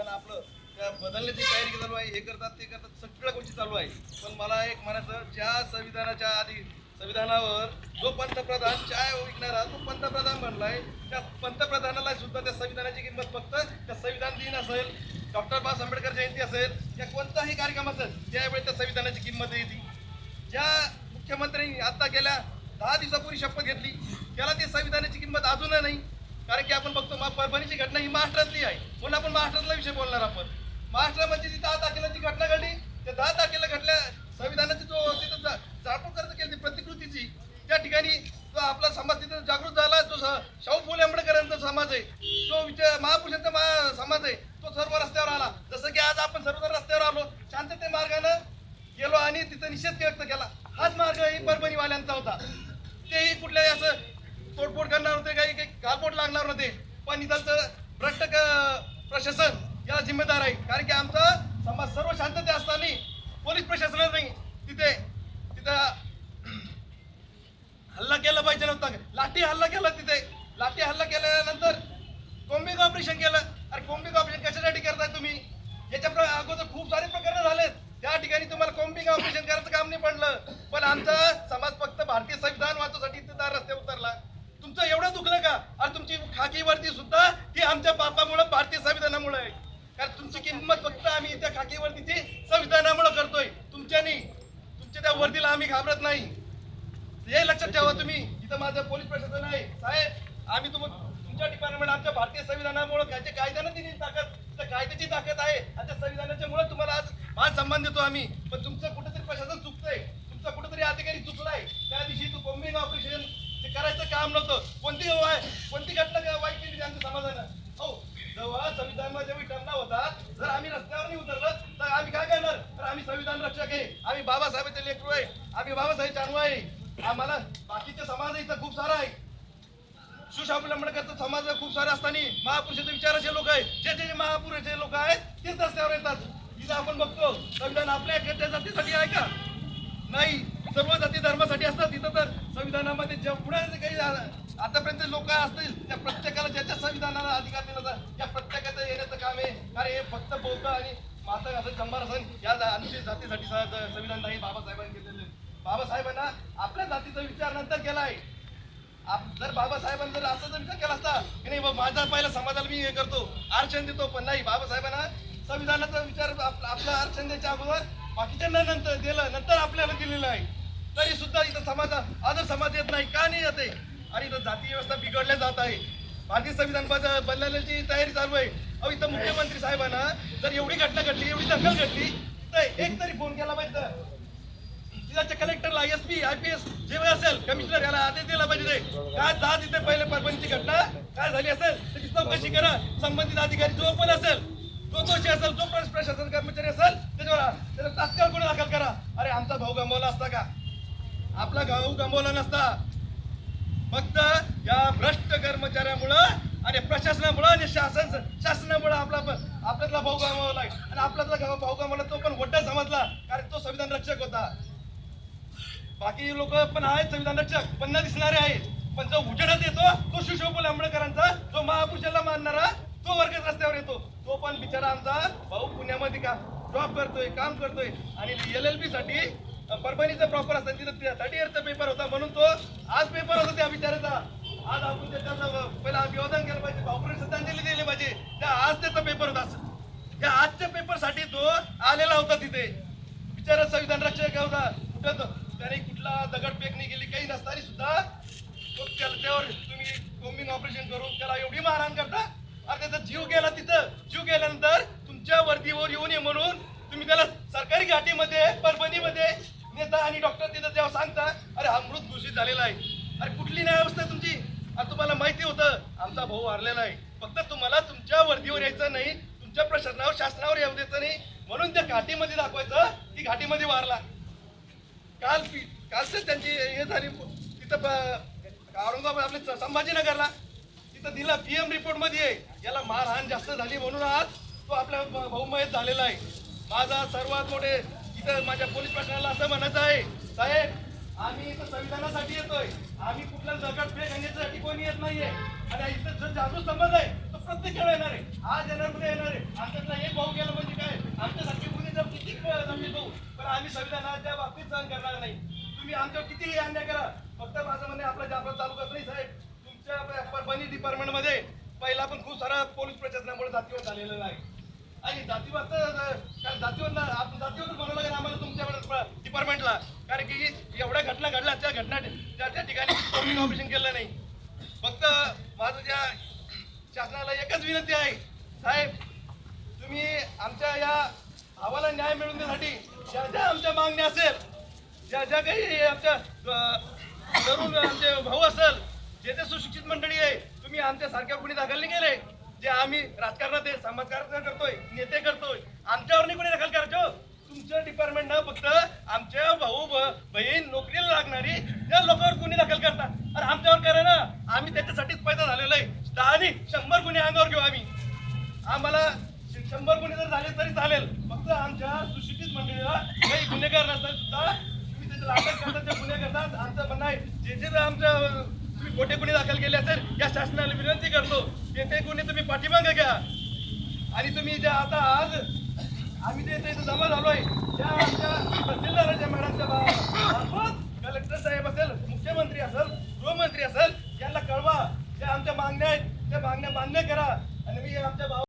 संविधान आपलं त्या बदलण्याची तयारी चालू आहे हे करतात ते करतात सगळ्या गोष्टी चालू आहे. पण मला एक म्हणायचं ज्या संविधानाच्या आधी संविधानावर जो पंतप्रधान चाय विकणारा तो पंतप्रधान बनलाय त्या पंतप्रधानाला सुद्धा त्या संविधानाची किंमत फक्त त्या संविधान दिन असेल डॉक्टर बाबासाहेब आंबेडकर जयंती असेल या कोणताही कार्यक्रम असेल त्यावेळी त्या संविधानाची किंमत येते. ज्या मुख्यमंत्र्यांनी आता गेल्या दहा दिवसापूर्वी शपथ घेतली त्याला ते संविधानाची किंमत अजूनही नाही. कारण की आपण बघतो परभणीची घटना ही महाराष्ट्रातली आहे. म्हणून आपण महाराष्ट्रातला विषय बोलणार आपण महाराष्ट्रामध्ये म्हणजे जी दहा तारखेला जी घटना घडली त्या दहा तारखेला घडल्या संविधानाची जो तिथं जा- करत केली प्रतिकृतीची त्या ठिकाणी जो आपला समाज तिथं जागृत झाला जो स- शाहू फुले आंबेडकरांचा समाज आहे जो विचार महापुरुषांचा महा समाज आहे तो सर्व रस्त्यावर आला. जसं की आज आपण सर्वजण रस्त्यावर आलो शांतते मार्गानं गेलो आणि तिथं निषेध व्यक्त केला. हाच मार्ग ही परभणीवाल्यांचा होता. तेही कुठल्याही असं तोडफोड करणार होते काही काही गालबोट लागणार होते. पण इथलचं भ्रष्ट प्रशासन याला जिम्मेदार आहे कारण की आमचा समाज सर्व शांतते असताना पोलीस प्रशासनात नाही तिथे तिथं हल्ला केला पाहिजे नव्हता लाठी हल्ला केला तिथे. लाठी हल्ला केल्यानंतर कोम्बिंग ऑपरेशन केलं. अरे कोम्बिंग ऑपरेशन कशासाठी करताय तुम्ही? याच्या अगोदर खूप सारे प्रकरण झालेत. त्या ठिकाणी तुम्हाला कोम्बिंग ऑपरेशन करायचं काम नाही पडलं. पण आमचा समाज फक्त भारतीय संविधान वाचवसाठी इथे त्या रस्त्यावर उतरला तुमचं एवढं दुखलं का? अरे तुमची खाकीवरती सुद्धा ती आमच्या पापामुळे भारतीय संविधानामुळे आहे. कारण तुमची किंमत फक्त आम्ही त्या खाकीवरतीची संविधानामुळे करतोय. तुमच्यानी तुमच्या त्या वर्दीला आम्ही घाबरत नाही. हे लक्षात ठेवा तुम्ही. इथं माझं पोलीस प्रशासन आहे. साहेब आम्ही तुम तुमच्या डिपार्टमेंट आमच्या भारतीय संविधानामुळे कायच्या कायद्यानं दिली ताकद. त्या कायद्याची ताकद आहे. आणि त्या संविधानाच्या मुळे तुम्हाला आज मान सन्मान देतो आम्ही. पण तुमचं कुठं प्रशासन चुकतंय तुमचा कुठेतरी अधिकारी चुकलाय त्या दिवशी तू कोम्बिंग ऑपरेशन ते करायचं काम नव्हतं. कोणती वाय- कोणती घटना वाईट केली आमच्या समाजानं? हो जेव्हा संविधानामध्ये जेव्हा टर्मला होता जर आम्ही रस्त्यावर नाही उतरलं तर आम्ही काय करणार? तर आम्ही संविधान रक्षक आहे. आम्ही बाबासाहेबांचे लेकरू आहे. आम्ही बाबासाहेब चानू आहे. आम्हाला बाकीचे समाज इथं खूप सारा आहे. सुशाबुल आंबेडकरचा समाज खूप सारे असताना महापुरुषाचे विचाराचे लोक आहेत. जे जे महापुरुषाचे लोक आहेत तेच रस्त्यावर येतात. इथं आपण बघतो संविधान आपल्या जातीसाठी आहे का? नाही. सर्व जाती धर्मासाठी असतात. तिथं तर संविधानामध्ये जेवढे काही आतापर्यंत लोक असतील त्या प्रत्येकाला ज्याच्या संविधानाला अधिकार दिला जातो त्या प्रत्येकाचं येण्याचं काम आहे. कारण हे फक्त बौद्ध आणि माता असं जंबार असन या अनुसूचित जातीसाठी स- संविधान नाही बाबासाहेबांनी केलेलं बाबासाहेबांना आपल्या जातीचा विचार नंतर केला आहे. आप- जर बाबासाहेबांनी जर असा जर विचार केला असता की नाही बा, माझा पहिला समाजाला मी हे करतो आरक्षण देतो पण नाही बाबासाहेबांना संविधानाचा विचार आपला आरक्षण द्यायच्या अगोदर बाकीच्यांना नंतर दिलं नंतर आपल्याला दिलेलं आहे. तरी सुद्धा इथं समाजा आदर समाज येत नाही. का नाही येते? आणि इथं जाती व्यवस्था बिघडल्या जात आहे. भारतीय संविधान बद- बदलण्याची तयारी चालू आहे. अहो इथं मुख्यमंत्री साहेबांना जर एवढी घटना घडली एवढी दखल घडली तर एक तरी फोन केला पाहिजे जिल्ह्याच्या कलेक्टरला S P I P S जे असेल कमिशनर याला आदेश दिला पाहिजे काय जा तिथे पहिले परभणीची घटना? काय झाली असेल? त्याची चौकशी करा. संबंधित अधिकारी जो पण असेल जो दोषी असेल जो प्रशासन कर्मचारी असेल त्याच्यावर त्याला तात्काळ गुन्हा दाखल करा. अरे आमचा भाऊ गमावला असता का? आपला गाऊ गमावला नसता. फक्त या भ्रष्ट कर्मचाऱ्यामुळं आणि प्रशासनामुळं आणि शासन शासनामुळं आपला आपल्यातला भाऊ गमावलाय. आणि आपल्यातला गाव भाऊ गमावला तो पण मोठा समजला कारण तो संविधान रक्षक होता. बाकी लोक पण आहेत संविधान रक्षक पण न दिसणारे आहेत. पण जो उजेडात येतो तो शिवशोपल आंबेडकरांचा जो महापुरुषाला मानणारा तो वर्ग रस्त्यावर येतो. तो पण बिचारा आमचा भाऊ पुण्यामध्ये का जॉब करतोय काम करतोय. आणि एल एल बी साठी परभणीचा प्रॉपर असताना तिथं थर्टी इयरचा पेपर होता म्हणून तो आज पेपर होता त्या बिचाराचा आज आपण त्याचा पहिला अभिवादन केलं पाहिजे भाऊपुरी श्रद्धांजली दिली पाहिजे. त्या आज त्याचा पेपर होता त्या आजच्या पेपरसाठी तो आलेला होता तिथे. बिचारा संविधान रक्षक होता. कुठं तो- त्याने कुठला दगड फेकणी केली काही नसताना सुद्धा तो त्यावर तुम्ही कोम्बिंग ऑपरेशन करून त्याला एवढी मारहाण करता. अरे त्याचा जीव गेला तिथं. जीव गेल्यानंतर तुमच्या वर्दीवर येऊ नये म्हणून तुम्ही त्याला सरकारी घाटीमध्ये परभणीमध्ये नेता आणि डॉक्टर तिथं जेव्हा सांगता अरे हा मृत घोषित झालेला आहे. अरे कुठली न्याय अवस्था आहे तुमची? अरे तुम्हाला माहिती होतं आमचा भाऊ वारलेला आहे. फक्त तुम्हाला तुमच्या वर्दीवर यायचं नाही तुमच्या प्रशासनावर शासनावर येऊ द्यायचं नाही. म्हणून त्या घाटीमध्ये दाखवायचं की घाटीमध्ये वारला. काल कालच त्यांची हे झाली. तिथं औरंगाबाद आपले संभाजीनगरला तिथं दिला. पीएम रिपोर्टमध्ये आहे. याला मारहाण जास्त झाली म्हणून आज तो आपल्या भ- झालेला आहे. माझा सर्वात मोठे इथं माझ्या पोलीस प्रशासनाला असं म्हणायचं आहे साहेब आम्ही इथं संविधानासाठी येतोय. आम्ही कुठल्या जगात भेट घेण्यासाठी कोणी येत नाहीये. आणि इथं जर जागृत समाज आहे तो प्रत्येक वेळा येणार आहे. आज येणार उद्या येणार आहे. आमच्यातला एक भाऊ गेला म्हणजे काय? आमच्यासाठी मुली जर किती जमली भाऊ पण आम्ही संविधानाच्या बाबतीत सहन करणार नाही. तुम्ही आमच्यावर किती अन्याय करा. फक्त माझं म्हणे आपला जागृत चालू करत नाही साहेब. तुमच्या परभणी डिपार्टमेंटमध्ये पहिला पण खूप सारा पोलीस प्रशासनामुळे जातीवर झालेलं नाही. आणि जातीवर जातीवर आपण जातीवर बनवलं लागेल आम्हाला तुमच्या डिपार्टमेंटला कारण की एवढ्या घटना घडल्या त्या घटना त्या त्या ठिकाणी ऑपरेशन केलं नाही. फक्त माझं ज्या शासनाला एकच विनंती आहे साहेब तुम्ही आमच्या या भावाला न्याय मिळवून देण्यासाठी ज्या ज्या आमच्या मागण्या असेल ज्या ज्या काही आमच्या तरुण आमचे भाऊ असेल जे ते सुशिक्षित मंडळी आहे तुम्ही आमच्या सारख्या दाखल नाही केले. जे आम्ही राजकारणात आहे समाजकारण करतोय नेते करतोय आमच्यावर नाही कोणी दखल करायचो हो? तुमचं डिपार्टमेंट ना फक्त आमच्या भाऊ ब- बहीण नोकरीला लागणारी त्या लोकांवर कोणी दखल करतात. अरे आमच्यावर करा ना. आम्ही त्याच्यासाठीच पैदा झालेलो आहे. दहा आणि शंभर गुन्हे अंगावर घेऊ आम्ही. आम्हाला शंभर गुन्हे जर झाले तरी चालेल. फक्त आमच्या सुशिक्षित मंडळीला काही गुन्हेगार नसतात सुद्धा तुम्ही त्याच्या अटक करतात ते गुन्हे करतात आमचं पण नाही जे जे आमच्या तुम्ही कोठे कुणी दाखल केले असेल या शासनाला विनंती करतो. येथे गुन्हे तुम्ही पाठीमागे घ्या. आणि तुम्ही ज्या आता आज आम्ही ते इथे जमा झालो आहे त्या आमच्या तहसीलदाराच्या मॅडमच्या मार्फत कलेक्टर साहेब असेल मुख्यमंत्री असेल गृहमंत्री असेल यांना कळवा. ज्या आमच्या मागण्या आहेत त्या मागण्या मान्य करा. आणि मी आमच्या भाव